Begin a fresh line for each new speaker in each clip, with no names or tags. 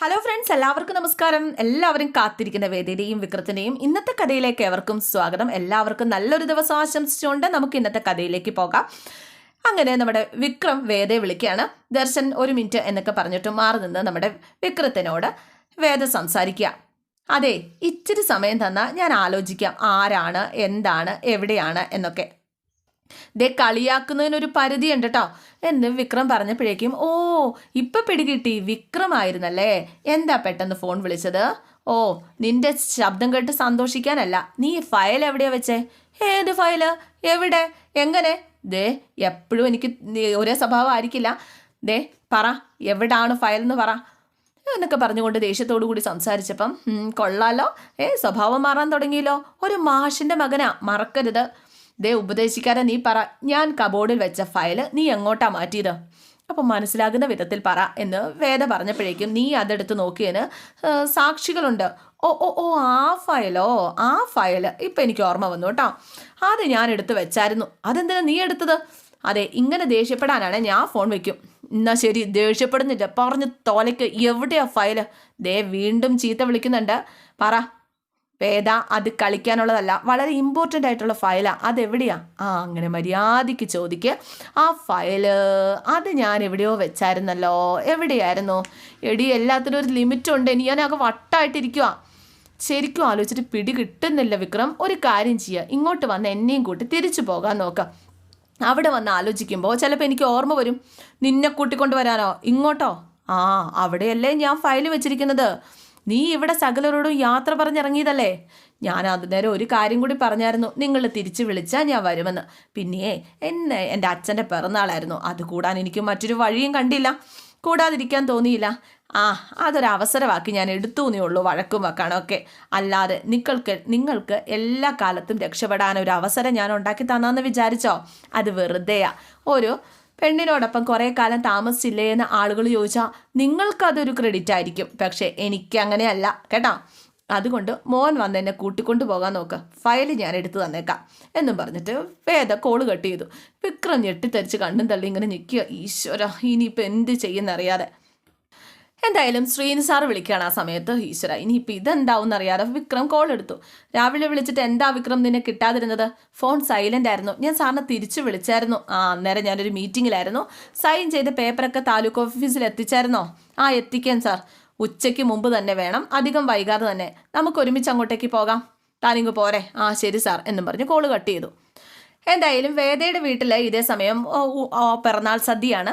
Hello friends എല്ലാവർക്കും നമസ്കാരം. എല്ലാവരും കാത്തിരിക്കുന്ന വേദിയുടെയും വിക്രത്തിന്റെയും ഇന്നത്തെ കഥയിലേക്ക് എവർക്കും സ്വാഗതം. എല്ലാവർക്കും നല്ലൊരു ദിവസം ആശംസിച്ചുകൊണ്ട് നമുക്ക് ഇന്നത്തെ കഥയിലേക്ക് പോകാം. അങ്ങനെ നമ്മുടെ വിക്രം വേദയെ വിളിക്കുകയാണ്. ദർശൻ ഒരു മിനിറ്റ് എന്നൊക്കെ പറഞ്ഞിട്ട് മാറി നിന്ന് നമ്മുടെ വിക്രത്തിനോട് വേദ സംസാരിക്കുക. അതെ ഇച്ചിരി സമയം തന്നാൽ ഞാൻ ആലോചിക്കാം ആരാണ് എന്താണ് എവിടെയാണ് എന്നൊക്കെ. ദേ കളിയാക്കുന്നതിനൊരു പരിധിയുണ്ട് കേട്ടോ എന്ന് വിക്രം പറഞ്ഞപ്പോഴേക്കും ഓ ഇപ്പം പിടികിട്ടി. വിക്രമായിരുന്നല്ലേ? എന്താ പെട്ടെന്ന് ഫോൺ വിളിച്ചത്? ഓ നിന്റെ ശബ്ദം കേട്ട് സന്തോഷിക്കാനല്ല. നീ ഫയൽ എവിടെയാ വെച്ചേ? ഏത് ഫയൽ എവിടെ? എങ്ങനെ? ദേ എപ്പോഴും എനിക്ക് ഒരേ സ്വഭാവം ആയിരിക്കില്ല. ദേ പറ. എവിടാണ് ഫയൽ എന്ന് പറ. എന്നൊക്കെ പറഞ്ഞുകൊണ്ട് ദേഷ്യത്തോടു കൂടി സംസാരിച്ചപ്പം കൊള്ളാലോ. ഏ സ്വഭാവം മാറാൻ തുടങ്ങിയല്ലോ. ഒരു മാഷിന്റെ മകനാ. മറക്കരുത്. ദേ ഉപദേശിക്കാതെ നീ പറ ഞാൻ കബോർഡിൽ വെച്ച ഫയൽ നീ എങ്ങോട്ടാ മാറ്റിയത്? അപ്പം മനസ്സിലാകുന്ന വിധത്തിൽ പറ എന്ന് വേദ പറഞ്ഞപ്പോഴേക്കും നീ അതെടുത്ത് നോക്കിയതിന് സാക്ഷികളുണ്ട്. ഓ ഓ ഓ ആ ഫയലോ? ആ ഫയൽ ഇപ്പം എനിക്ക് ഓർമ്മ വന്നു കേട്ടോ. അത് ഞാൻ എടുത്ത് വെച്ചായിരുന്നു. അതെന്തിനാ നീ എടുത്തത്? അതെ ഇങ്ങനെ ദേഷ്യപ്പെടാനാണ് ഞാൻ ഫോൺ വെക്കും. എന്നാ ശരി ദേഷ്യപ്പെടുന്നില്ല. പറഞ്ഞു തോലയ്ക്ക് എവിടെയാ ഫയൽ ദേ വീണ്ടും ചീത്ത വിളിക്കുന്നുണ്ട്. പറ വേദ അത് കളിക്കാനുള്ളതല്ല വളരെ ഇമ്പോർട്ടന്റ് ആയിട്ടുള്ള ഫയലാണ് അതെവിടെയാ? ആ അങ്ങനെ മര്യാദയ്ക്ക് ചോദിക്കുക ആ ഫയൽ അത് ഞാൻ എവിടെയോ വെച്ചായിരുന്നല്ലോ. എവിടെയായിരുന്നു? എടി എല്ലാത്തിനും ഒരു ലിമിറ്റ് ഉണ്ട്. ഇനി ഞാനൊക്കെ വട്ടായിട്ടിരിക്കുക ശരിക്കും ആലോചിച്ചിട്ട് പിടി കിട്ടുന്നില്ല വിക്രം. ഒരു കാര്യം ചെയ്യുക ഇങ്ങോട്ട് വന്ന് എന്നെയും കൂട്ടി തിരിച്ചു പോകാൻ നോക്കാം. അവിടെ വന്ന് ആലോചിക്കുമ്പോൾ ചിലപ്പോൾ എനിക്ക് ഓർമ്മ വരും. നിന്നെ കൂട്ടിക്കൊണ്ട് വരാനോ? ഇങ്ങോട്ടോ? ആ അവിടെയല്ലേ ഞാൻ ഫയൽ വെച്ചിരിക്കുന്നത്. നീ ഇവിടെ സകലരോടും യാത്ര പറഞ്ഞിറങ്ങിയതല്ലേ? ഞാൻ അന്നേരം ഒരു കാര്യം കൂടി പറഞ്ഞായിരുന്നു. നിങ്ങൾ തിരിച്ചു വിളിച്ചാൽ ഞാൻ വരുമെന്ന്. പിന്നെ എന്നെ എന്റെ അച്ഛന്റെ പിറന്നാളായിരുന്നു. അത് കൂടാൻ എനിക്ക് മറ്റൊരു വഴിയും കണ്ടില്ല. കൂടാതിരിക്കാൻ തോന്നിയില്ല. ആ അതൊരവസരമാക്കി ഞാൻ എടുത്തു എന്നേ ഉള്ളൂ വഴക്കും വെക്കാനൊക്കെ അല്ലാതെ നിങ്ങൾക്ക് നിങ്ങൾക്ക് എല്ലാ കാലത്തും രക്ഷപ്പെടാൻ ഒരു അവസരം ഞാൻ ഉണ്ടാക്കി തന്നാന്ന് വിചാരിച്ചോ? അത് വെറുതെയാ. ഒരു പെണ്ണിനോടൊപ്പം കുറേ കാലം താമസിച്ചില്ലേ എന്ന് ആളുകൾ ചോദിച്ചാൽ നിങ്ങൾക്കതൊരു ക്രെഡിറ്റ് ആയിരിക്കും. പക്ഷേ എനിക്ക് അങ്ങനെയല്ല. കേട്ടോ? അതുകൊണ്ട് മോൻ വന്ന് എന്നെ കൂട്ടിക്കൊണ്ടു പോകാൻ നോക്ക്. ഫയൽ ഞാൻ എടുത്തു തന്നേക്കാം എന്നും പറഞ്ഞിട്ട് വേദ കോൾ കട്ട് ചെയ്തു. വിക്രം ഞെട്ടിത്തരിച്ച് കണ്ണും തള്ളി ഇങ്ങനെ നിൽക്കുക ഈശ്വര ഇനിയിപ്പോൾ എന്ത് ചെയ്യുന്നറിയാതെ? എന്തായാലും ശ്രീനി സാർ വിളിക്കുകയാണ് ആ സമയത്ത്. ഈശ്വര ഇനിയിപ്പോൾ ഇതെന്താവും അറിയാതെ വിക്രം കോൾ എടുത്തു. രാവിലെ വിളിച്ചിട്ട് എന്താ വിക്രം നിന്നെ കിട്ടാതിരുന്നത്? ഫോൺ സൈലന്റ് ആയിരുന്നു. ഞാൻ സാറിനെ തിരിച്ചു വിളിച്ചായിരുന്നു. ആ അന്നേരം ഞാനൊരു മീറ്റിങ്ങിലായിരുന്നു സൈൻ ചെയ്ത പേപ്പറൊക്കെ താലൂക്ക് ഓഫീസിൽ എത്തിച്ചായിരുന്നോ? ആ എത്തിക്കാൻ സാർ ഉച്ചയ്ക്ക് മുമ്പ് തന്നെ വേണം. അധികം വൈകാതെ തന്നെ. നമുക്ക് ഒരുമിച്ച് അങ്ങോട്ടേക്ക് പോകാം. താനിങ്ങ് പോരെ. ആ ശരി സാർ എന്നും പറഞ്ഞ് കോൾ കട്ട് ചെയ്തു. എന്തായാലും വേദയുടെ വീട്ടിൽ ഇതേ സമയം പിറന്നാൾ സദ്യയാണ്.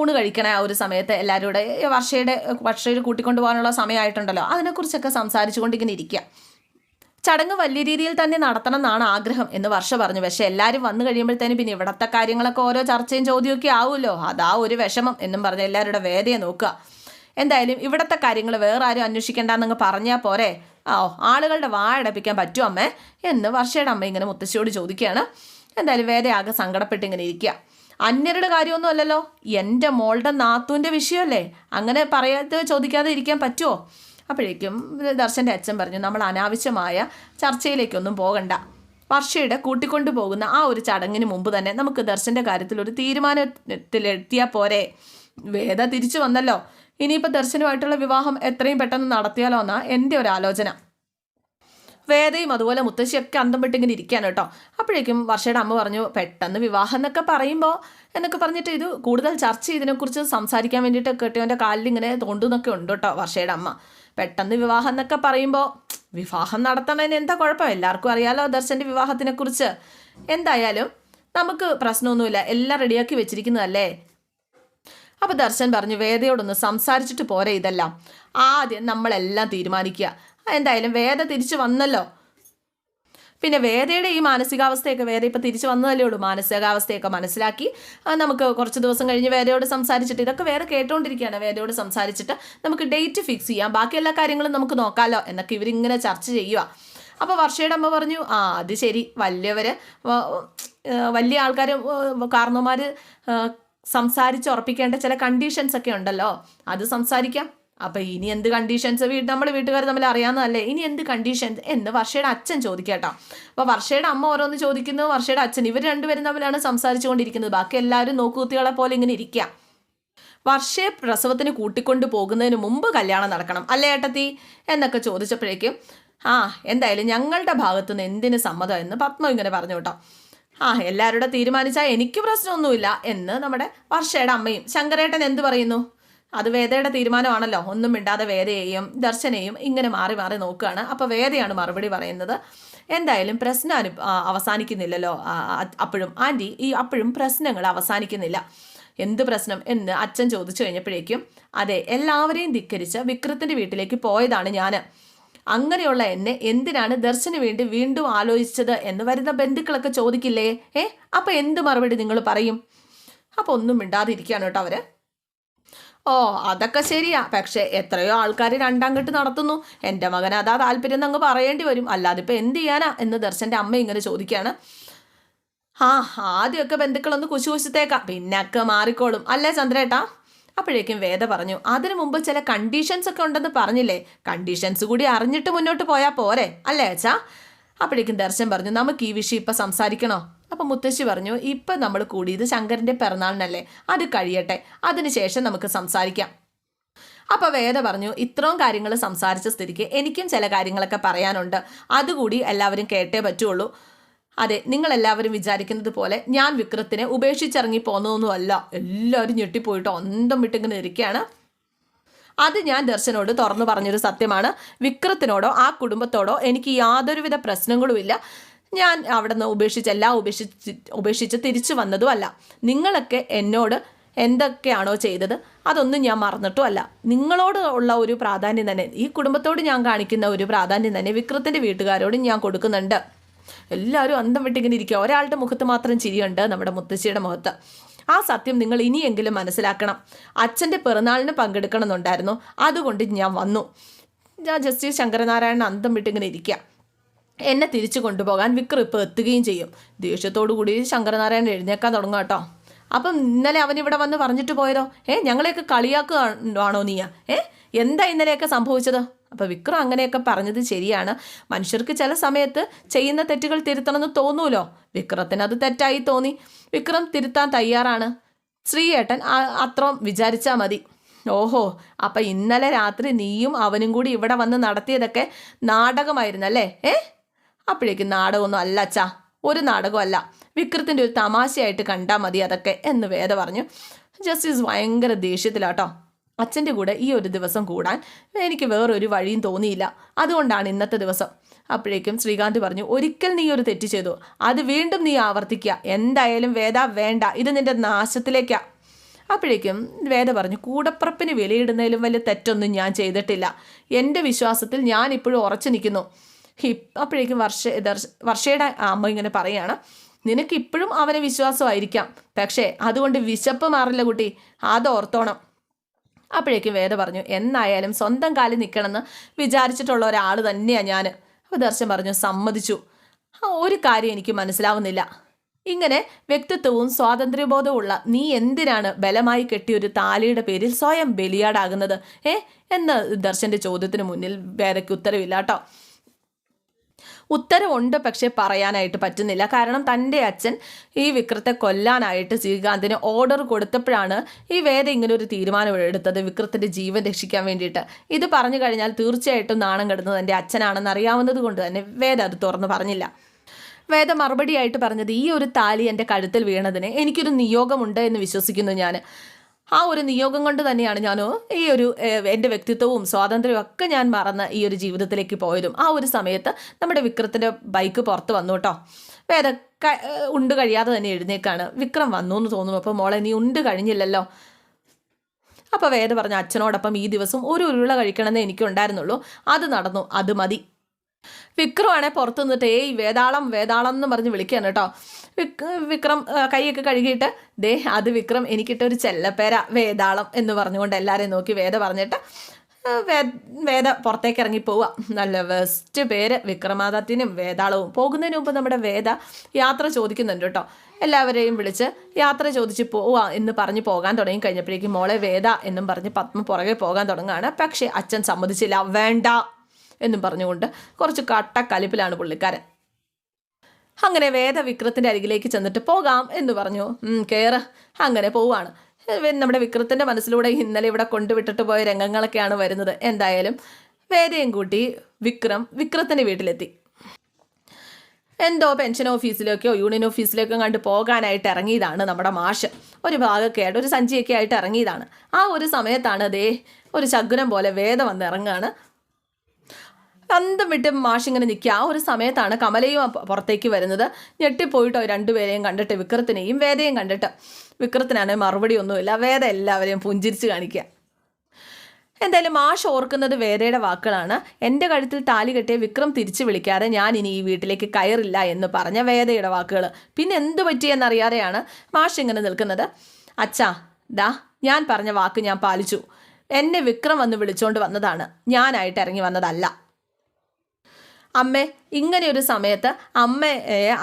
ഊണ് കഴിക്കണ ആ ഒരു സമയത്ത് എല്ലാവരും കൂടെ വർഷയുടെ വർഷയിൽ കൂട്ടിക്കൊണ്ടു പോകാനുള്ള സമയമായിട്ടുണ്ടല്ലോ. അതിനെക്കുറിച്ചൊക്കെ സംസാരിച്ചുകൊണ്ട് ഇങ്ങനെ ഇരിക്കുക ചടങ്ങ് വലിയ രീതിയിൽ തന്നെ നടത്തണം എന്നാണ് ആഗ്രഹം എന്ന് വർഷ പറഞ്ഞു. പക്ഷേ എല്ലാവരും വന്നു കഴിയുമ്പോഴത്തേനും പിന്നെ ഇവിടത്തെ കാര്യങ്ങളൊക്കെ ഓരോ ചർച്ചയും ചോദ്യമൊക്കെ ആവുമല്ലോ. അതാ ഒരു വിഷമം എന്നും പറഞ്ഞ് എല്ലാവരുടെ വേദയെ നോക്കുക. എന്തായാലും ഇവിടത്തെ കാര്യങ്ങൾ വേറെ ആരും അന്വേഷിക്കേണ്ടെന്നങ്ങ് പറഞ്ഞാൽ പോരെ. ആ ആളുകളുടെ വായടപ്പിക്കാൻ പറ്റുമോ അമ്മേ എന്ന് വർഷയുടെ അമ്മ ഇങ്ങനെ മുത്തശ്ശിയോട് ചോദിക്കുകയാണ്. എന്തായാലും വേദ ആകെ സങ്കടപ്പെട്ട് ഇങ്ങനെ ഇരിക്കുക. അന്യരുടെ കാര്യമൊന്നും അല്ലല്ലോ എന്റെ മോളുടെ നാത്തൂന്റെ വിഷയമല്ലേ? അങ്ങനെ പറയാതെ ചോദിക്കാതെ ഇരിക്കാൻ പറ്റുമോ? അപ്പോഴേക്കും ദർശന്റെ അച്ഛൻ പറഞ്ഞു നമ്മൾ അനാവശ്യമായ ചർച്ചയിലേക്കൊന്നും പോകണ്ട. വർഷയുടെ കൂട്ടിക്കൊണ്ടു പോകുന്ന ആ ഒരു ചടങ്ങിന് മുമ്പ് തന്നെ നമുക്ക് ദർശന്റെ കാര്യത്തിൽ ഒരു തീരുമാനത്തിലെത്തിയാൽ പോരെ. വേദ തിരിച്ചു വന്നല്ലോ. ഇനിയിപ്പോൾ ദർശനുമായിട്ടുള്ള വിവാഹം എത്രയും പെട്ടെന്ന് നടത്തിയാലോ എന്നാണ് എന്റെ ഒരു ആലോചന. വേദയും അതുപോലെ മുത്തശ്ശിയൊക്കെ അന്തം പെട്ടിങ്ങനെ ഇരിക്കുകയാണ് കേട്ടോ. അപ്പോഴേക്കും വർഷയുടെ അമ്മ പറഞ്ഞു പെട്ടെന്ന് വിവാഹം എന്നൊക്കെ പറയുമ്പോൾ എന്നൊക്കെ പറഞ്ഞിട്ട് ഇത് കൂടുതൽ ചർച്ച ചെയ്തതിനെക്കുറിച്ച് സംസാരിക്കാൻ വേണ്ടിയിട്ട് കെട്ടിയവന്റെ കാലിൽ ഇങ്ങനെ തോണ്ടുന്നൊക്കെ ഉണ്ട് കേട്ടോ വർഷയുടെ അമ്മ. പെട്ടെന്ന് വിവാഹം എന്നൊക്കെ പറയുമ്പോൾ വിവാഹം നടത്തണതിന് എന്താ കുഴപ്പം? എല്ലാവർക്കും അറിയാലോ ദർശന്റെ വിവാഹത്തിനെക്കുറിച്ച്. എന്തായാലും നമുക്ക് പ്രശ്നമൊന്നുമില്ല എല്ലാം റെഡിയാക്കി വെച്ചിരിക്കുന്നതല്ലേ? അപ്പോൾ ദർശൻ പറഞ്ഞു വേദയോടൊന്ന് സംസാരിച്ചിട്ട് പോരെ ഇതെല്ലാം. ആദ്യം നമ്മളെല്ലാം തീരുമാനിക്കുക. എന്തായാലും വേദ തിരിച്ചു വന്നല്ലോ. പിന്നെ വേദയുടെ ഈ മാനസികാവസ്ഥയൊക്കെ വേദ ഇപ്പം തിരിച്ചു വന്നതല്ലേ ഉള്ളൂ. മാനസികാവസ്ഥയൊക്കെ മനസ്സിലാക്കി. നമുക്ക് കുറച്ച് ദിവസം കഴിഞ്ഞ് വേദയോട് സംസാരിച്ചിട്ട് ഇതൊക്കെ വേറെ കേട്ടുകൊണ്ടിരിക്കുകയാണ് വേദയോട് സംസാരിച്ചിട്ട് നമുക്ക് ഡേറ്റ് ഫിക്സ് ചെയ്യാം. ബാക്കി എല്ലാ കാര്യങ്ങളും നമുക്ക് നോക്കാമല്ലോ എന്നൊക്കെ ഇവരിങ്ങനെ ചർച്ച ചെയ്യുക അപ്പോൾ വർഷയുടെ അമ്മ പറഞ്ഞു ആ അത് ശരി. വലിയവർ വലിയ ആൾക്കാർ കാരണവന്മാർ സംസാരിച്ച് ഉറപ്പിക്കേണ്ട ചില കണ്ടീഷൻസ് ഒക്കെ ഉണ്ടല്ലോ. അത് സംസാരിക്കാം. അപ്പം ഇനി എന്ത് കണ്ടീഷൻസ് വീട് നമ്മൾ വീട്ടുകാർ തമ്മിൽ അറിയാവുന്നതല്ലേ? ഇനി എന്ത് കണ്ടീഷൻസ് എന്ന് വർഷയുടെ അച്ഛൻ ചോദിക്കട്ടോ. അപ്പോൾ വർഷയുടെ അമ്മ ഓരോന്ന് ചോദിക്കുന്നു വർഷയുടെ അച്ഛൻ. ഇവർ രണ്ടുപേരും തമ്മിലാണ് സംസാരിച്ചുകൊണ്ടിരിക്കുന്നത്. ബാക്കി എല്ലാവരും നോക്കുകുത്തികളെ പോലെ ഇങ്ങനെ ഇരിക്കുക വർഷയെ പ്രസവത്തിന് കൂട്ടിക്കൊണ്ട് പോകുന്നതിന് മുമ്പ് കല്യാണം നടക്കണം. അല്ലേ ഏട്ടത്തി? എന്നൊക്കെ ചോദിച്ചപ്പോഴേക്കും ആ എന്തായാലും ഞങ്ങളുടെ ഭാഗത്തുനിന്ന് എന്തിന് സമ്മതം എന്ന് പത്മ ഇങ്ങനെ പറഞ്ഞു കേട്ടോ ആ എല്ലാവരുടെ തീരുമാനിച്ചാൽ എനിക്ക് പ്രശ്നമൊന്നുമില്ല എന്ന് നമ്മുടെ വർഷയുടെ അമ്മയും ശങ്കരേട്ടൻ എന്ത് പറയുന്നു? അത് വേദയുടെ തീരുമാനമാണല്ലോ. ഒന്നും മിണ്ടാതെ വേദയെയും ദർശനെയും ഇങ്ങനെ മാറി മാറി നോക്കുകയാണ്. അപ്പോൾ വേദയാണ് മറുപടി പറയുന്നത് എന്തായാലും പ്രശ്നം അനു അവസാനിക്കുന്നില്ലല്ലോ. അപ്പോഴും. ആന്റി ഈ അപ്പോഴും പ്രശ്നങ്ങൾ അവസാനിക്കുന്നില്ല. എന്ത് പ്രശ്നം? എന്ന് അച്ഛൻ ചോദിച്ചു കഴിഞ്ഞപ്പോഴേക്കും അതെ എല്ലാവരെയും ധിക്കരിച്ച് വിക്രത്തിന്റെ വീട്ടിലേക്ക് പോയതാണ് ഞാൻ അങ്ങനെയുള്ള എന്നെ എന്തിനാണ് ദർശന് വേണ്ടി വീണ്ടും ആലോചിച്ചത് എന്ന് വരുന്ന ബന്ധുക്കളൊക്കെ ചോദിക്കില്ലേ? ഏ അപ്പം എന്ത് മറുപടി നിങ്ങൾ പറയും? അപ്പോൾ ഒന്നും മിണ്ടാതിരിക്കുകയാണ് കേട്ടോ അവർ ഓ അതൊക്കെ ശരിയാ. പക്ഷേ എത്രയോ ആൾക്കാർ രണ്ടാം കെട്ട് നടത്തുന്നു. എന്റെ മകൻ അതാ താല്പര്യം അങ്ങ് പറയേണ്ടി വരും. അല്ലാതെ ഇപ്പം എന്ത് ചെയ്യാനാ എന്ന് ദർശന്റെ അമ്മ ഇങ്ങനെ ചോദിക്കുകയാണ് ആ ആദ്യമൊക്കെ ബന്ധുക്കളൊന്ന് കുശുകുശത്തേക്കാം. പിന്നൊക്കെ മാറിക്കോളും. അല്ലേ ചന്ദ്രേട്ടാ? അപ്പോഴേക്കും വേദ പറഞ്ഞു അതിനു മുമ്പ് ചില കണ്ടീഷൻസ് ഒക്കെ ഉണ്ടെന്ന് പറഞ്ഞില്ലേ? കണ്ടീഷൻസ് കൂടി അറിഞ്ഞിട്ട് മുന്നോട്ട് പോയാൽ പോരെ. അല്ലേ അച്ഛാ? അപ്പോഴേക്കും ദർശൻ പറഞ്ഞു നമുക്ക് ഈ വിഷയം ഇപ്പം സംസാരിക്കണോ? അപ്പം മുത്തശ്ശി പറഞ്ഞു ഇപ്പം നമ്മൾ കൂടിയത് ശങ്കരന്റെ പിറന്നാളിനല്ലേ അത് കഴിയട്ടെ അതിനുശേഷം നമുക്ക് സംസാരിക്കാം. അപ്പോൾ വേദ പറഞ്ഞു ഇത്രയും കാര്യങ്ങൾ സംസാരിച്ച സ്ഥിതിക്ക് എനിക്കും ചില കാര്യങ്ങളൊക്കെ പറയാനുണ്ട് അതുകൂടി എല്ലാവരും കേട്ടേ പറ്റുള്ളൂ. അതെ നിങ്ങൾ എല്ലാവരും വിചാരിക്കുന്നത് പോലെ ഞാൻ വിക്രത്തിനെ ഉപേക്ഷിച്ചിറങ്ങി പോന്നതൊന്നുമല്ല എല്ലാവരും ഞെട്ടിപ്പോയിട്ട് ഒന്തം വിട്ടിങ്ങനെ ഇരിക്കുകയാണ്. അത് ഞാൻ ദർശനോട് തുറന്നു പറഞ്ഞൊരു സത്യമാണ് വിക്രത്തിനോടോ ആ കുടുംബത്തോടോ എനിക്ക് യാതൊരുവിധ പ്രശ്നങ്ങളുമില്ല. ഞാൻ അവിടെ നിന്ന് എല്ലാം ഉപേക്ഷിച്ച് ഉപേക്ഷിച്ച് തിരിച്ചു വന്നതുമല്ല. നിങ്ങളൊക്കെ എന്നോട് എന്തൊക്കെയാണോ ചെയ്തത് അതൊന്നും ഞാൻ മറന്നിട്ടും അല്ല നിങ്ങളോട് ഉള്ള ഒരു പ്രാധാന്യം തന്നെ ഈ കുടുംബത്തോട് ഞാൻ കാണിക്കുന്ന ഒരു പ്രാധാന്യം തന്നെ വിക്രത്തിന്റെ വീട്ടുകാരോടും ഞാൻ കൊടുക്കുന്നുണ്ട്. എല്ലാവരും അന്തം വിട്ടിങ്ങനെ ഇരിക്കുക. ഒരാളുടെ മുഖത്ത് മാത്രം ചിരിയുണ്ട് നമ്മുടെ മുത്തശ്ശിയുടെ മുഖത്ത്. ആ സത്യം നിങ്ങൾ ഇനിയെങ്കിലും മനസ്സിലാക്കണം. അച്ഛന്റെ പിറന്നാളിന് പങ്കെടുക്കണമെന്നുണ്ടായിരുന്നു. അതുകൊണ്ട് ഞാൻ വന്നു. ഞാൻ ജസ്റ്റിസ് ശങ്കരനാരായണൻ അന്തം വിട്ടിങ്ങനെ ഇരിക്കുക. എന്നെ തിരിച്ചു കൊണ്ടുപോകാൻ വിക്രം ഇപ്പോൾ എത്തുകയും ചെയ്യും. ദേഷ്യത്തോടു കൂടി ശങ്കരനാരായണൻ എഴുന്നേക്കാൻ തുടങ്ങും കേട്ടോ. അപ്പം ഇന്നലെ അവൻ ഇവിടെ വന്ന് പറഞ്ഞിട്ട് പോയതോ? ഏ ഞങ്ങളെയൊക്കെ കളിയാക്കുകയാണോ നീയാ? ഏ എന്താ ഇന്നലെയൊക്കെ സംഭവിച്ചത്? അപ്പോൾ വിക്രം അങ്ങനെയൊക്കെ പറഞ്ഞത് ശരിയാണ്. മനുഷ്യർക്ക് ചില സമയത്ത് ചെയ്യുന്ന തെറ്റുകൾ തിരുത്തണമെന്ന് തോന്നൂലോ? വിക്രത്തിന് അത് തെറ്റായി തോന്നി. വിക്രം തിരുത്താൻ തയ്യാറാണ്. ശ്രീയേട്ടൻ അത്രയും വിചാരിച്ചാൽ മതി. ഓഹോ അപ്പം ഇന്നലെ രാത്രി നീയും അവനും കൂടി ഇവിടെ വന്ന് നടത്തിയതൊക്കെ നാടകമായിരുന്നല്ലേ? ഏ? അപ്പോഴേക്കും നാടകമൊന്നും അല്ല അച്ഛാ. ഒരു നാടകമല്ല. വിക്രത്തിന്റെ ഒരു തമാശയായിട്ട് കണ്ടാൽ മതി അതൊക്കെ എന്ന് വേദ പറഞ്ഞു. ജസ്റ്റിസ് ഭയങ്കര ദേഷ്യത്തിലാട്ടോ. അച്ഛന്റെ കൂടെ ഈ ഒരു ദിവസം കൂടാൻ എനിക്ക് വേറൊരു വഴിയും തോന്നിയില്ല. അതുകൊണ്ടാണ് ഇന്നത്തെ ദിവസം. അപ്പോഴേക്കും ശ്രീകാന്ത് പറഞ്ഞു ഒരിക്കൽ നീ ഒരു തെറ്റ് ചെയ്തു. അത് വീണ്ടും നീ ആവർത്തിക്കുക എന്തായാലും വേദ വേണ്ട. ഇത് നിന്റെ നാശത്തിലേക്കാ. അപ്പോഴേക്കും വേദ പറഞ്ഞു കൂടപ്പുറപ്പിന് വിലയിടുന്നതിലും വലിയ തെറ്റൊന്നും ഞാൻ ചെയ്തിട്ടില്ല. എന്റെ വിശ്വാസത്തിൽ ഞാൻ ഇപ്പോഴും ഉറച്ചു നിൽക്കുന്നു. അപ്പോഴേക്കും വർഷ വർഷയുടെ അമ്മ ഇങ്ങനെ പറയുകയാണ്. നിനക്ക് ഇപ്പോഴും അവനെ വിശ്വാസമായിരിക്കാം. പക്ഷേ അതുകൊണ്ട് വിശപ്പ് മാറില്ല കുട്ടി. അത് ഓർത്തോണം. അപ്പോഴേക്കും വേദ പറഞ്ഞു എന്നായാലും സ്വന്തം കാലിൽ നിൽക്കണമെന്ന് വിചാരിച്ചിട്ടുള്ള ഒരാൾ തന്നെയാണ് ഞാൻ അപ്പോൾ ദർശൻ പറഞ്ഞു സമ്മതിച്ചു. ഒരു കാര്യം എനിക്ക് മനസ്സിലാവുന്നില്ല. ഇങ്ങനെ വ്യക്തിത്വവും സ്വാതന്ത്ര്യബോധവും നീ എന്തിനാണ് ബലമായി കെട്ടിയ ഒരു താലിയുടെ പേരിൽ സ്വയം ബലിയാടാകുന്നത്? ഏ? എന്ന ദർശന്റെ ചോദ്യത്തിന് മുന്നിൽ വേദയ്ക്ക് ഉത്തരവില്ല കേട്ടോ. ഉത്തരവുണ്ട് പക്ഷേ പറയാനായിട്ട് പറ്റുന്നില്ല. കാരണം തന്റെ അച്ഛൻ ഈ വിക്രത്തെ കൊല്ലാനായിട്ട് ശ്രീകാന്തിന് ഓർഡർ കൊടുത്തപ്പോഴാണ് ഈ വേദ ഇങ്ങനെ ഒരു തീരുമാനം എടുത്തത് വിക്രത്തിന്റെ ജീവൻ രക്ഷിക്കാൻ വേണ്ടിയിട്ട്. ഇത് പറഞ്ഞു കഴിഞ്ഞാൽ തീർച്ചയായിട്ടും നാണം കെടുന്നത് എന്റെ അച്ഛനാണെന്ന് അറിയാവുന്നത് കൊണ്ട് തന്നെ വേദ അത് തുറന്ന് പറഞ്ഞില്ല. വേദ മറുപടിയായിട്ട് പറഞ്ഞത് ഈ ഒരു താലി എന്റെ കഴുത്തിൽ വീണതിന് എനിക്കൊരു നിയോഗമുണ്ട് എന്ന് വിശ്വസിക്കുന്നു ഞാൻ ആ ഒരു നിയോഗം കൊണ്ട് തന്നെയാണ് ഞാൻ ഈ ഒരു എന്റെ വ്യക്തിത്വവും സ്വാതന്ത്ര്യവും ഒക്കെ ഞാൻ മറന്ന് ഈ ഒരു ജീവിതത്തിലേക്ക് പോയതും. ആ ഒരു സമയത്ത് നമ്മുടെ വിക്രത്തിന്റെ ബൈക്ക് പുറത്ത് വന്നു കേട്ടോ. വേദ ഉണ്ട് കഴിയാതെ തന്നെ എഴുന്നേക്കാണ്. വിക്രം വന്നു എന്ന് തോന്നുന്നു. അപ്പോൾ മോളെ നീ ഉണ്ട് കഴിഞ്ഞില്ലല്ലോ. അപ്പോൾ വേദ പറഞ്ഞ അച്ഛനോടൊപ്പം ഈ ദിവസം ഒരു ഉരുള കഴിക്കണമെന്നേ എനിക്കുണ്ടായിരുന്നുള്ളൂ. അത് നടന്നു. അത് മതി. വിക്രമാണെ പുറത്തു നിന്നിട്ട് ഏയ് വേതാളം വേതാളം എന്ന് പറഞ്ഞ് വിളിക്കുകയാണ് കേട്ടോ. വിക് വിക്രം കൈയൊക്കെ കഴുകിയിട്ട് ദേ അത് വിക്രം എനിക്കിട്ടൊരു ചെല്ലപ്പേര വേതാളം എന്ന് പറഞ്ഞുകൊണ്ട് എല്ലാവരെയും നോക്കി വേദ പറഞ്ഞിട്ട് വേദ പുറത്തേക്ക് ഇറങ്ങി പോവുക. നല്ല വെസ്റ്റ് പേര് വിക്രമാദത്തിനും വേതാളവും പോകുന്നതിന് മുമ്പ് നമ്മുടെ വേദ യാത്ര ചോദിക്കുന്നുണ്ട് കേട്ടോ. എല്ലാവരെയും വിളിച്ച് യാത്ര ചോദിച്ച് പോവാ എന്ന് പറഞ്ഞ് പോകാൻ തുടങ്ങി കഴിഞ്ഞപ്പോഴേക്കും മോളെ വേദ എന്നും പറഞ്ഞ് പത്മ പുറകെ പോകാൻ തുടങ്ങുകയാണ്. പക്ഷേ അച്ഛൻ സമ്മതിച്ചില്ല. വേണ്ട. എന്നും പറഞ്ഞുകൊണ്ട് കുറച്ച് കട്ടക്കലിപ്പിലാണ് പുള്ളിക്കാരൻ. അങ്ങനെ വേദവിക്രത്തിന്റെ അരികിലേക്ക് ചെന്നിട്ട് പോകാം എന്ന് പറഞ്ഞു. കയറ് അങ്ങനെ പോവാണ്. നമ്മുടെ വിക്രത്തിന്റെ മനസ്സിലൂടെ ഇന്നലെ ഇവിടെ കൊണ്ടുവിട്ടിട്ട് പോയ രംഗങ്ങളൊക്കെയാണ് വരുന്നത്. എന്തായാലും വേദയും കൂട്ടി വിക്രം വിക്രത്തിന്റെ വീട്ടിലെത്തി. എന്തോ പെൻഷൻ ഓഫീസിലേക്കോ യൂണിയൻ ഓഫീസിലേക്കോ കണ്ട് പോകാനായിട്ട് ഇറങ്ങിയതാണ് നമ്മുടെ മാഷ്. ഒരു ഭാഗമൊക്കെ ആയിട്ട് ഒരു സഞ്ചിയൊക്കെ ആയിട്ട് ഇറങ്ങിയതാണ്. ആ ഒരു സമയത്താണ് അതേ ഒരു ശകുനം പോലെ വേദം വന്ന് ഇറങ്ങുകയാണ് അന്തം വിട്ട് മാഷ് ഇങ്ങനെ നിൽക്കുക. ആ ഒരു സമയത്താണ് കമലയും പുറത്തേക്ക് വരുന്നത്. ഞെട്ടിപ്പോയിട്ടോ രണ്ടുപേരെയും കണ്ടിട്ട് വിക്രത്തിനെയും വേദയും കണ്ടിട്ട്. വിക്രത്തിനാണെങ്കിൽ മറുപടി ഒന്നുമില്ല. വേദ എല്ലാവരെയും പുഞ്ചിരിച്ച് കാണിക്കുക. എന്തായാലും മാഷ് ഓർക്കുന്നത് വേദയുടെ വാക്കുകളാണ്. എന്റെ കഴുത്തിൽ താലി കെട്ടിയ വിക്രം തിരിച്ചു വിളിക്കാതെ ഞാൻ ഇനി ഈ വീട്ടിലേക്ക് കയറില്ല എന്ന് പറഞ്ഞ വേദയുടെ വാക്കുകൾ പിന്നെ എന്തു പറ്റിയെന്നറിയാതെയാണ് മാഷ് ഇങ്ങനെ നിൽക്കുന്നത്. അച്ഛാ ദാ ഞാൻ പറഞ്ഞ വാക്ക് ഞാൻ പാലിച്ചു. എന്നെ വിക്രം വന്ന് വിളിച്ചുകൊണ്ട് വന്നതാണ്. ഞാനായിട്ട് ഇറങ്ങി വന്നതല്ല. അമ്മേ ഇങ്ങനെ ഒരു സമയത്ത് അമ്മ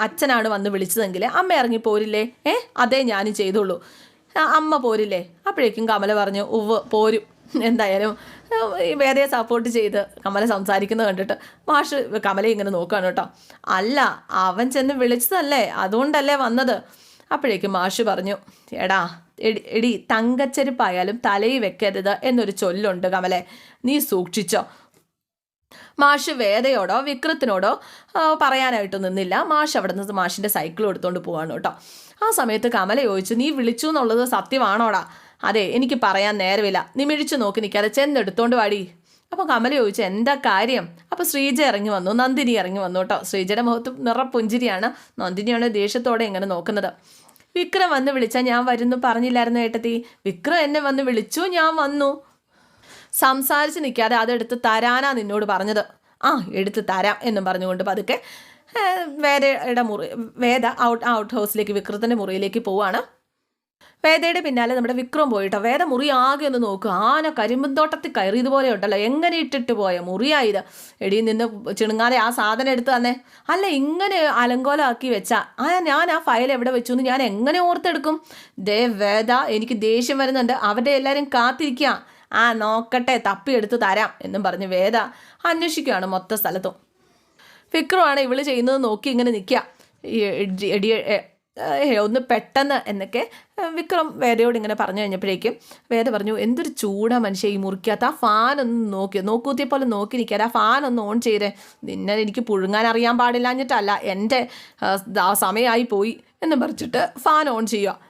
അച്ഛനാണ് വന്ന് വിളിച്ചതെങ്കിൽ അമ്മ ഇറങ്ങി പോരില്ലേ? ഏ? അതേ ഞാനും ചെയ്തുള്ളൂ. അമ്മ പോരില്ലേ? അപ്പോഴേക്കും കമല പറഞ്ഞു ഉവ് പോരും. എന്തായാലും വേറെ സപ്പോർട്ട് ചെയ്ത് കമല സംസാരിക്കുന്നത് കണ്ടിട്ട് മാഷ് കമലയെ ഇങ്ങനെ നോക്കുകയാണ് കേട്ടോ. അല്ല അവൻ ചെന്ന് വിളിച്ചതല്ലേ? അതുകൊണ്ടല്ലേ വന്നത്? അപ്പോഴേക്കും മാഷ് പറഞ്ഞു എടാ എടി എടി തങ്കച്ചെരുപ്പായാലും തലയിൽ വെക്കരുത് എന്നൊരു ചൊല്ലുണ്ട് കമലെ. നീ സൂക്ഷിച്ചോ. മാഷ് വേദയോടോ വിക്രത്തിനോടോ പറയാനായിട്ട് നിന്നില്ല. മാഷ് അവിടെ നിന്ന് മാഷിന്റെ സൈക്കിൾ എടുത്തുകൊണ്ട് പോവാണ് കേട്ടോ. ആ സമയത്ത് കമല ചോദിച്ചു നീ വിളിച്ചു എന്നുള്ളത് സത്യമാണോടാ? അതെ എനിക്ക് പറയാൻ നേരമില്ല. നീ മിഴിച്ചു നോക്കി നിൽക്കാതെ ചെന്നെടുത്തോണ്ട് വാടി. അപ്പോൾ കമല ചോദിച്ചു എന്താ കാര്യം? അപ്പോൾ ശ്രീജ ഇറങ്ങി വന്നു. നന്ദിനി ഇറങ്ങി വന്നു കേട്ടോ. ശ്രീജയുടെ മുഖത്ത് നിറ പുഞ്ചിരിയാണ്. നന്ദിനിയാണ് ദേഷ്യത്തോടെ ഇങ്ങനെ നോക്കുന്നത്. വിക്രം വന്ന് വിളിച്ചാൽ ഞാൻ വരുന്നു? പറഞ്ഞില്ലായിരുന്നു ഏട്ടത്തി. വിക്രം എന്നെ വന്ന് വിളിച്ചു ഞാൻ വന്നു. സംസാരിച്ച് നിൽക്കാതെ അതെടുത്ത് തരാനാ നിന്നോട് പറഞ്ഞത്. ആ എടുത്ത് തരാം എന്നും പറഞ്ഞുകൊണ്ട് പതുക്കെ വേദയുടെ മുറി വേദ ഔട്ട് ഔട്ട് ഹൗസിലേക്ക് വിക്രത്തിന്റെ മുറിയിലേക്ക് പോവാണ്. വേദയുടെ പിന്നാലെ നമ്മുടെ വിക്രം പോയിട്ടോ? വേദ മുറി ആകെ ഒന്ന് നോക്കുക ആന കരിമ്പന്തോട്ടത്തിൽ കയറിയതുപോലെ ഉണ്ടല്ലോ. എങ്ങനെ ഇട്ടിട്ട് പോയ? മുറിയായത് എടിയിൽ നിന്ന് ചിണുങ്ങാതെ ആ സാധനം എടുത്ത് തന്നെ. അല്ല ഇങ്ങനെ അലങ്കോലമാക്കി വെച്ചാ ആ ഞാൻ ആ ഫയൽ എവിടെ വെച്ചു എന്ന് ഞാൻ എങ്ങനെ ഓർത്തെടുക്കും? ദേ വേദ എനിക്ക് ദേഷ്യം വരുന്നുണ്ട്. അവരുടെ എല്ലാവരും കാത്തിരിക്കുക ആ നോക്കട്ടെ തപ്പിയെടുത്ത് തരാം എന്നും പറഞ്ഞ് വേദ അന്വേഷിക്കുകയാണ് മൊത്ത സ്ഥലത്തും. വിക്രമാണ് ഇവൾ ചെയ്യുന്നത് നോക്കി ഇങ്ങനെ നിൽക്കുക ഒന്ന് പെട്ടെന്ന് എന്നൊക്കെ വിക്രം വേദയോട് ഇങ്ങനെ പറഞ്ഞു കഴിഞ്ഞപ്പോഴേക്കും വേദ പറഞ്ഞു എന്തൊരു ചൂടാ മനുഷ്യ ഈ മുറിക്കാത്ത ആ ഫാൻ ഒന്ന് നോക്കി. നോക്കൂത്തിയ പോലെ നോക്കി നിൽക്കാതെ ആ ഫാൻ ഒന്ന് ഓൺ ചെയ്തേ. നിന്നെ എനിക്ക് പുഴുങ്ങാൻ അറിയാൻ പാടില്ലാഞ്ഞിട്ടല്ല. എന്റെ ആ, ദാ സമയമായി പോയി എന്ന് പറിച്ചിട്ട് ഫാൻ ഓൺ ചെയ്യുക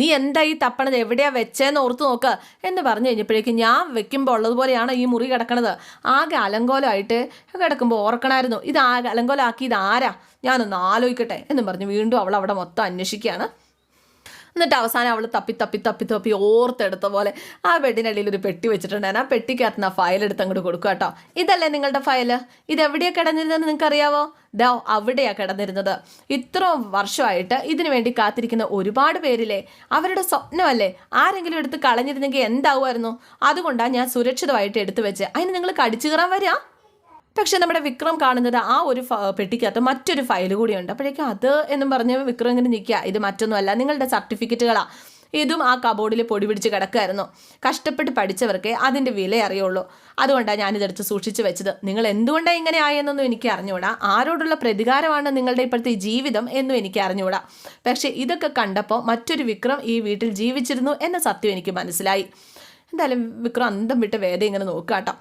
നീ എന്താ ഈ തപ്പണത്? എവിടെയാ വെച്ചേന്ന് ഓർത്ത് നോക്ക് എന്ന് പറഞ്ഞു കഴിഞ്ഞപ്പോഴേക്കും ഞാൻ വെക്കുമ്പോൾ ഉള്ളതുപോലെയാണ് ഈ മുറി കിടക്കണത്. ആകെ അലങ്കോലമായിട്ട് കിടക്കുമ്പോൾ ഓർക്കണമായിരുന്നു ഇത് ആകെ അലങ്കോലാക്കി ഇത് ആരാ? ഞാനൊന്ന് ആലോചിക്കട്ടെ എന്നും പറഞ്ഞു വീണ്ടും അവൾ അവിടെ മൊത്തം അന്വേഷിക്കുകയാണ്. എന്നിട്ട് അവസാനം അവൾ തപ്പി തപ്പി തപ്പി തപ്പി ഓർത്തെടുത്ത പോലെ ആ ബെഡിനടിയിൽ ഒരു പെട്ടി വെച്ചിട്ടുണ്ടായിരുന്നു. ആ പെട്ടിക്കകത്ത് ആ ഫയൽ എടുത്ത് അങ്ങോട്ട് കൊടുക്കുക കേട്ടോ. ഇതല്ലേ നിങ്ങളുടെ ഫയൽ ഇത് എവിടെയാണ് കിടന്നിരുന്നത് നിങ്ങൾക്ക് അറിയാവോ ദാ അവിടെയാണ് കിടന്നിരുന്നത്. ഇത്ര വർഷമായിട്ട് ഇതിനു വേണ്ടി കാത്തിരിക്കുന്ന ഒരുപാട് പേരില്ലേ? അവരുടെ സ്വപ്നമല്ലേ? ആരെങ്കിലും എടുത്ത് കളഞ്ഞിരുന്നെങ്കിൽ എന്താവുമായിരുന്നു? അതുകൊണ്ടാണ് ഞാൻ സുരക്ഷിതമായിട്ട് എടുത്തു വെച്ച്. അതിന് നിങ്ങൾ കടിച്ചു കയറാൻ വരിക. പക്ഷെ നമ്മുടെ വിക്രം കാണുന്നത് ആ ഒരു പെട്ടിക്കകത്ത് മറ്റൊരു ഫയൽ കൂടിയുണ്ട്. അപ്പോഴേക്കും അത് എന്നും പറഞ്ഞ് വിക്രം ഇങ്ങനെ നിൽക്കുക. ഇത് മറ്റൊന്നുമല്ല നിങ്ങളുടെ സർട്ടിഫിക്കറ്റുകളാണ് ഇതും ആ കബോർഡിൽ പൊടി പിടിച്ച് കിടക്കുമായിരുന്നു കഷ്ടപ്പെട്ട് പഠിച്ചവർക്ക് അതിന്റെ വില അറിയുള്ളൂ. അതുകൊണ്ടാണ് ഞാനിതെടുത്ത് സൂക്ഷിച്ചു വെച്ചത്. നിങ്ങൾ എന്തുകൊണ്ടാണ് ഇങ്ങനെ ആയെന്നൊന്നും എനിക്ക് അറിഞ്ഞുകൂടാ ആരോടുള്ള പ്രതികാരമാണ് നിങ്ങളുടെ ഇപ്പോഴത്തെ ജീവിതം എന്നും എനിക്ക് അറിഞ്ഞുകൂടാ പക്ഷേ ഇതൊക്കെ കണ്ടപ്പോൾ മറ്റൊരു വിക്രം ഈ വീട്ടിൽ ജീവിച്ചിരുന്നു എന്ന സത്യം എനിക്ക് മനസ്സിലായി. എന്തായാലും വിക്രം അന്തം വിട്ട് വേദ ഇങ്ങനെ നോക്കുക കേട്ടോ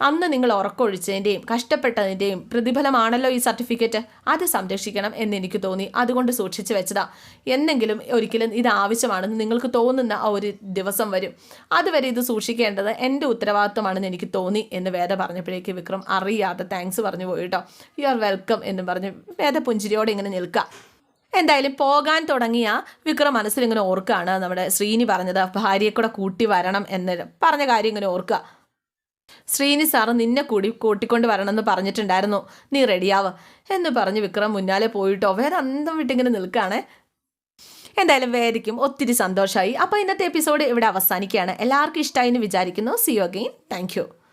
അന്ന് നിങ്ങൾ ഉറക്കൊഴിച്ചതിന്റെയും കഷ്ടപ്പെട്ടതിന്റെയും പ്രതിഫലമാണല്ലോ ഈ സർട്ടിഫിക്കറ്റ്. അത് സംരക്ഷിക്കണം എന്ന് എനിക്ക് തോന്നി. അതുകൊണ്ട് സൂക്ഷിച്ചു വെച്ചതാ. എന്നെങ്കിലും ഒരിക്കലും ഇത് ആവശ്യമാണെന്ന് നിങ്ങൾക്ക് തോന്നുന്ന ആ ഒരു ദിവസം വരും. അതുവരെ ഇത് സൂക്ഷിക്കേണ്ടത് എന്റെ ഉത്തരവാദിത്വമാണെന്ന് എനിക്ക് തോന്നി എന്ന് വേദ പറഞ്ഞപ്പോഴേക്ക് വിക്രം അറിയാതെ താങ്ക്സ് പറഞ്ഞു പോയിട്ടോ യു ആർ വെൽക്കം എന്ന് പറഞ്ഞ് വേദ പുഞ്ചിരിയോടെ ഇങ്ങനെ നിൽക്കുക എന്തായാലും പോകാൻ തുടങ്ങിയ വിക്രം മനസ്സിൽ ഇങ്ങനെ ഓർക്കുകയാണ് നമ്മുടെ ശ്രീനി പറഞ്ഞത്. ഭാര്യയെ കൂടെ കൂട്ടി വരണം എന്ന് പറഞ്ഞ കാര്യം ഇങ്ങനെ ഓർക്കുക ശ്രീനി സാറ് നിന്നെ കൂടി കൂട്ടിക്കൊണ്ട് വരണമെന്ന് പറഞ്ഞിട്ടുണ്ടായിരുന്നു. നീ റെഡിയാവ്. എന്ന് പറഞ്ഞ് വിക്രം മുന്നാലെ പോയിട്ടോ? വേറെ അന്തം വിട്ടിങ്ങനെ നിൽക്കുകയാണേ. എന്തായാലും വേദിക്കും ഒത്തിരി സന്തോഷമായി അപ്പോൾ ഇന്നത്തെ എപ്പിസോഡ് ഇവിടെ അവസാനിക്കുകയാണ്. എല്ലാവർക്കും ഇഷ്ടമായി എന്ന് വിചാരിക്കുന്നു. C you again thank